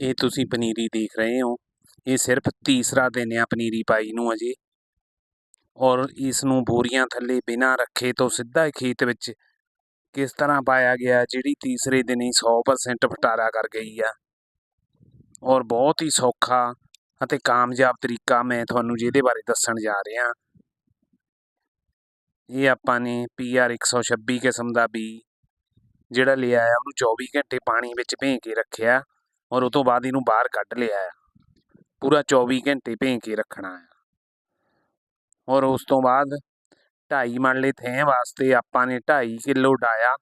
ਇਹ ਤੁਸੀਂ ਪਨੀਰੀ ਦੇਖ ਰਹੇ ਹੋ। ਇਹ ਸਿਰਫ ਤੀਸਰਾ ਦਿਨ ਆ ਪਨੀਰੀ ਪਾਈ ਨੂੰ ਅਜੇ। ਔਰ ਇਸ ਨੂੰ ਬੋਰੀਆਂ ਥੱਲੇ ਬਿਨਾਂ ਰੱਖੇ ਤੋਂ ਸਿੱਧਾ ਖੇਤ ਵਿੱਚ ਕਿਸ ਤਰ੍ਹਾਂ ਪਾਇਆ ਗਿਆ, ਜਿਹੜੀ ਤੀਸਰੇ ਦਿਨ ਹੀ 100% ਫਟਾਰਾ ਕਰ ਗਈ ਆ। ਔਰ ਬਹੁਤ ਹੀ ਸੌਖਾ ਅਤੇ ਕਾਮਯਾਬ ਤਰੀਕਾ ਮੈਂ ਤੁਹਾਨੂੰ ਜਿਹਦੇ ਬਾਰੇ ਦੱਸਣ ਜਾ ਰਿਹਾ। ਇਹ ਆਪਾਂ ਨੇ PR 126 ਕਿਸਮ ਦਾ ਬੀ ਜਿਹੜਾ ਲਿਆ ਆ ਉਹਨੂੰ 24 ਘੰਟੇ ਪਾਣੀ ਵਿੱਚ ਭੇਂ ਕੇ ਰੱਖਿਆ। ਔਰ ਉਹ ਤੋਂ ਬਾਅਦ ਇਹਨੂੰ ਬਾਹਰ ਕੱਢ ਲਿਆ ਆ ਪੂਰਾ 24 ਘੰਟੇ ਭੇਂ ਕੇ ਰੱਖਣਾ ਆ ਔਰ ਉਸ ਤੋਂ ਬਾਅਦ 2.5 ਮਣਲੇ ਥੈਂ ਵਾਸਤੇ ਆਪਾਂ ਨੇ 2.5 ਕਿਲੋ ਡਾਇਆ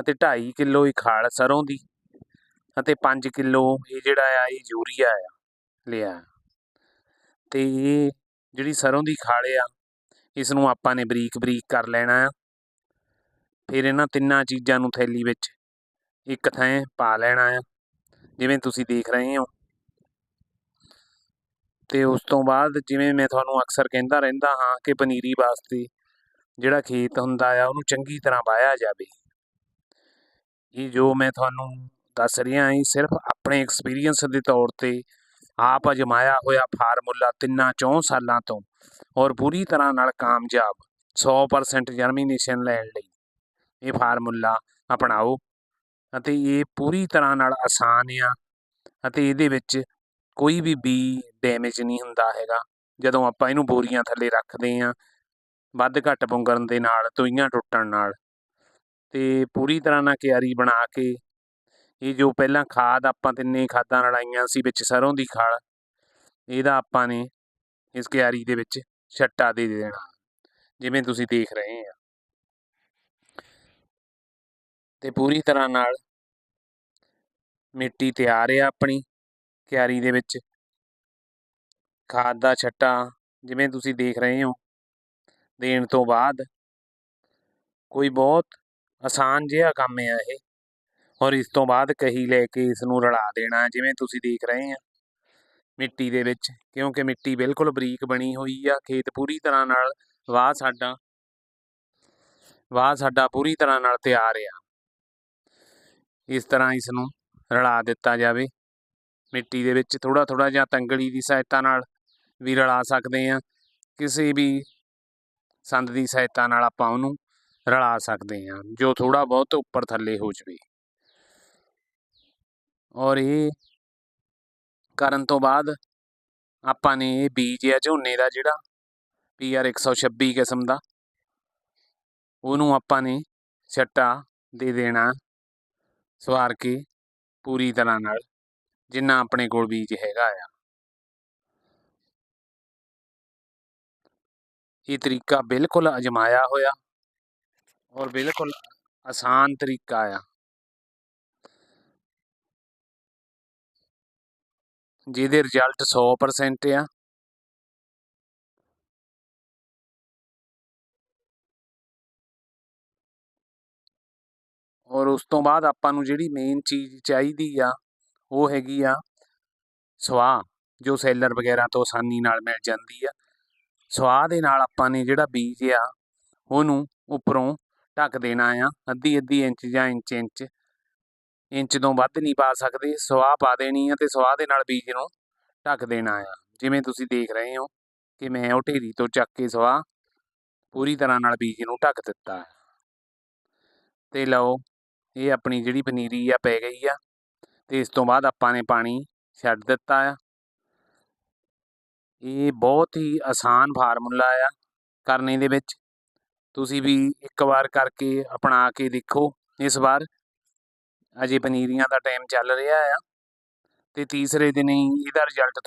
ਅਤੇ 2.5 ਕਿਲੋ ਹੀ ਖਾਲ ਸਰੋਂ ਦੀ ਅਤੇ 5 ਕਿਲੋ ਇਹ ਜਿਹੜਾ ਆ, ਇਹ ਯੂਰੀਆ ਆ, ਲਿਆ। ਤੇ ਇਹ ਜਿਹੜੀ ਸਰੋਂ ਦੀ ਖਾਲ ਆ ਇਸ ਨੂੰ ਆਪਾਂ ਨੇ ਬਰੀਕ ਬਰੀਕ ਕਰ ਲੈਣਾ ਆ। ਫਿਰ ਇਹਨਾਂ ਤਿੰਨਾਂ ਚੀਜ਼ਾਂ ਨੂੰ ਥੈਲੀ ਵਿੱਚ ਇੱਕ ਥੈਂ ਪਾ ਲੈਣਾ ਆ। ਜਿਵੇਂ ਤੁਸੀਂ ਦੇਖ ਰਹੇ ਹੋ। ਤੇ ਉਸ ਤੋਂ ਬਾਅਦ ਜਿਵੇਂ ਮੈਂ ਤੁਹਾਨੂੰ ਅਕਸਰ ਕਹਿੰਦਾ ਰਹਿੰਦਾ ਹਾਂ ਕਿ ਪਨੀਰੀ ਵਾਸਤੇ ਜਿਹੜਾ ਖੇਤ ਹੁੰਦਾ ਆ, ਉਹਨੂੰ ਚੰਗੀ ਤਰ੍ਹਾਂ ਵਾਹਿਆ ਜਾਵੇ। ਇਹ ਜੋ ਮੈਂ ਤੁਹਾਨੂੰ ਦੱਸ ਰਿਹਾ ਹਾਂ ਸਿਰਫ ਆਪਣੇ ਐਕਸਪੀਰੀਅੰਸ ਦੇ ਤੌਰ ਤੇ ਆਪ ਅਜਮਾਇਆ ਹੋਇਆ ਫਾਰਮੂਲਾ ਤਿੰਨਾਂ ਚੌਂ ਸਾਲਾਂ ਤੋਂ ਔਰ ਪੂਰੀ ਤਰ੍ਹਾਂ ਨਾਲ ਕਾਮਯਾਬ 100% ਜਰਮੀਨੇਸ਼ਨ ਲੈਣ ਲਈ ਇਹ ਫਾਰਮੂਲਾ ਅਪਣਾਓ। ਅਤੇ ਇਹ ਪੂਰੀ ਤਰ੍ਹਾਂ ਨਾਲ ਆਸਾਨ ਆ ਅਤੇ ਇਹਦੇ ਵਿੱਚ ਕੋਈ ਵੀ ਬੀ ਡੈਮੇਜ ਨਹੀਂ ਹੁੰਦਾ ਹੈਗਾ। ਜਦੋਂ ਆਪਾਂ ਇਹਨੂੰ ਬੋਰੀਆਂ ਥੱਲੇ ਰੱਖਦੇ ਆ ਵੱਧ ਘੱਟ ਪੁੰਗਰਨ ਦੇ ਨਾਲ, ਤੋਈਆਂ ਟੁੱਟਣ ਨਾਲ, ਤੇ ਪੂਰੀ ਤਰ੍ਹਾਂ ਨਾਲ ਕਿਆਰੀ ਬਣਾ ਕੇ, ਇਹ ਜੋ ਪਹਿਲਾਂ ਖਾਦ ਆਪਾਂ ਤਿੰਨੇ ਖਾਦਾਂ ਲੜਾਈਆਂ ਸੀ ਵਿੱਚ ਸਰੋਂ ਦੀ ਖਾਲ, ਇਹਦਾ ਆਪਾਂ ਨੇ ਇਸ ਕਿਆਰੀ ਦੇ ਵਿੱਚ ਛੱਟਾ ਦੇ ਦੇਣਾ। ਜਿਵੇਂ ਤੁਸੀਂ ਦੇਖ ਰਹੇ ਆ। ਤੇ ਪੂਰੀ ਤਰ੍ਹਾਂ ਨਾਲ ਮਿੱਟੀ ਤਿਆਰ ਆ ਆਪਣੀ ਕਿਆਰੀ ਦੇ ਵਿੱਚ। ਖਾਦ ਦਾ ਛੱਟਾ ਜਿਵੇਂ ਤੁਸੀਂ ਦੇਖ ਰਹੇ ਹੋ, ਦੇਣ ਤੋਂ ਬਾਅਦ ਕੋਈ ਬਹੁਤ ਆਸਾਨ ਜਿਹਾ ਕੰਮ ਹੈ ਇਹ। ਔਰ ਇਸ ਤੋਂ ਬਾਅਦ ਕਹੀ ਲੈ ਕੇ ਇਸ ਨੂੰ ਰਲਾ ਦੇਣਾ ਜਿਵੇਂ ਤੁਸੀਂ ਦੇਖ ਰਹੇ ਆ। ਮਿੱਟੀ ਦੇ ਵਿੱਚ, ਕਿਉਂਕਿ ਮਿੱਟੀ ਬਿਲਕੁਲ ਬਰੀਕ ਬਣੀ ਹੋਈ ਆ, ਖੇਤ ਪੂਰੀ ਤਰ੍ਹਾਂ ਨਾਲ ਵਾਹ ਸਾਡਾ ਵਾਹ ਸਾਡਾ ਪੂਰੀ ਤਰ੍ਹਾਂ ਨਾਲ ਤਿਆਰ ਆ। ਇਸ ਤਰ੍ਹਾਂ ਇਸ ਨੂੰ ਰਲਾ ਦਿੱਤਾ ਜਾਵੇ। ਮਿੱਟੀ ਦੇ ਵਿੱਚ ਥੋੜਾ ਥੋੜਾ ਜਾਂ ਤੰਗੜੀ ਦੀ ਸਹਾਇਤਾ ਨਾਲ ਵੀ ਰਲਾ ਸਕਦੇ ਆ ਕਿਸੇ ਵੀ ਸੰਦ ਦੀ ਸਹਾਇਤਾ ਨਾਲ ਆਪਾਂ ਉਹਨੂੰ ਰਲਾ ਸਕਦੇ ਆ ਜੋ ਥੋੜਾ ਬਹੁਤ ਉੱਪਰ ਥੱਲੇ ਹੋ ਜਵੇ। ਔਰ ਇਹ ਕਰਨ ਤੋਂ ਬਾਅਦ ਆਪਾਂ ਨੇ ਇਹ ਬੀਜ ਆ ਝੋਨੇ ਦਾ ਜਿਹੜਾ PR 126 ਕਿਸਮ ਦਾ, ਉਹਨੂੰ ਆਪਾਂ ਨੇ ਛੱਟਾ ਦੇ ਦੇਣਾ। ਸਵਾਰ ਕੇ ਪੂਰੀ ਤਰ੍ਹਾਂ ਨਾਲ ਜਿੰਨਾ ਆਪਣੇ ਕੋਲ ਬੀਜ ਹੈਗਾ ਆ। ਇਹ ਤਰੀਕਾ ਬਿਲਕੁਲ ਅਜਮਾਇਆ ਹੋਇਆ ਔਰ ਬਿਲਕੁਲ ਆਸਾਨ ਤਰੀਕਾ ਆ। ਜਿਹਦੇ ਰਿਜ਼ਲਟ 100% ਆ। ਔਰ ਉਸ ਤੋਂ ਬਾਅਦ ਆਪਾਂ ਨੂੰ ਜਿਹੜੀ ਮੇਨ ਚੀਜ਼ ਚਾਹੀਦੀ ਆ, ਉਹ ਹੈਗੀ ਆ ਸਵਾਹ, ਜੋ ਸੈਲਰ ਵਗੈਰਾ ਤੋਂ ਆਸਾਨੀ ਨਾਲ ਮਿਲ ਜਾਂਦੀ ਆ। ਸਵਾਹ ਦੇ ਨਾਲ ਆਪਾਂ ਨੇ ਜਿਹੜਾ ਬੀਜ ਆ, ਉਹਨੂੰ ਉੱਪਰੋਂ ਢੱਕ ਦੇਣਾ ਆ, ਅੱਧੀ ਅੱਧੀ ਇੰਚ ਜਾਂ ਇੰਚ ਇੰਚ। ਇੰਚ ਤੋਂ ਵੱਧ ਨਹੀਂ ਪਾ ਸਕਦੇ, ਸਵਾਹ ਪਾ ਦੇਣੀ ਆ ਤੇ ਸਵਾਹ ਦੇ ਨਾਲ ਬੀਜ ਨੂੰ ਢੱਕ ਦੇਣਾ ਆ। ਜਿਵੇਂ ਤੁਸੀਂ ਦੇਖ ਰਹੇ ਹੋ ਕਿ ਮੈਂ ਉਹ ਢੇਰੀ ਤੋਂ ਚੱਕ ਕੇ ਸਵਾਹ ਪੂਰੀ ਤਰ੍ਹਾਂ ਨਾਲ ਬੀਜ ਨੂੰ ਢੱਕ ਦਿੱਤਾ। ਤੇ ਲਓ ਇਹ ਆਪਣੀ ਜਿਹੜੀ ਪਨੀਰੀ ਆ ਪੈ ਗਈ ਆ ਤੇ ਇਸ ਤੋਂ ਬਾਅਦ ਆਪਾਂ ਨੇ ਪਾਣੀ ਛੱਡ ਦਿੱਤਾ ਆ। ਇਹ ਬਹੁਤ ਹੀ ਆਸਾਨ ਫਾਰਮੂਲਾ ਆ ਕਰਨੇ ਦੇ ਵਿੱਚ। ਤੁਸੀਂ ਵੀ ਇੱਕ ਵਾਰ ਕਰਕੇ ਅਪਣਾ ਕੇ ਦੇਖੋ ਇਸ ਵਾਰ। ਅਜੇ ਪਨੀਰੀਆਂ ਦਾ ਟਾਈਮ ਚੱਲ ਰਿਹਾ ਆ ਤੇ ਤੀਸਰੇ ਦਿਨ ਹੀ ਇਹਦਾ ਰਿਜ਼ਲਟ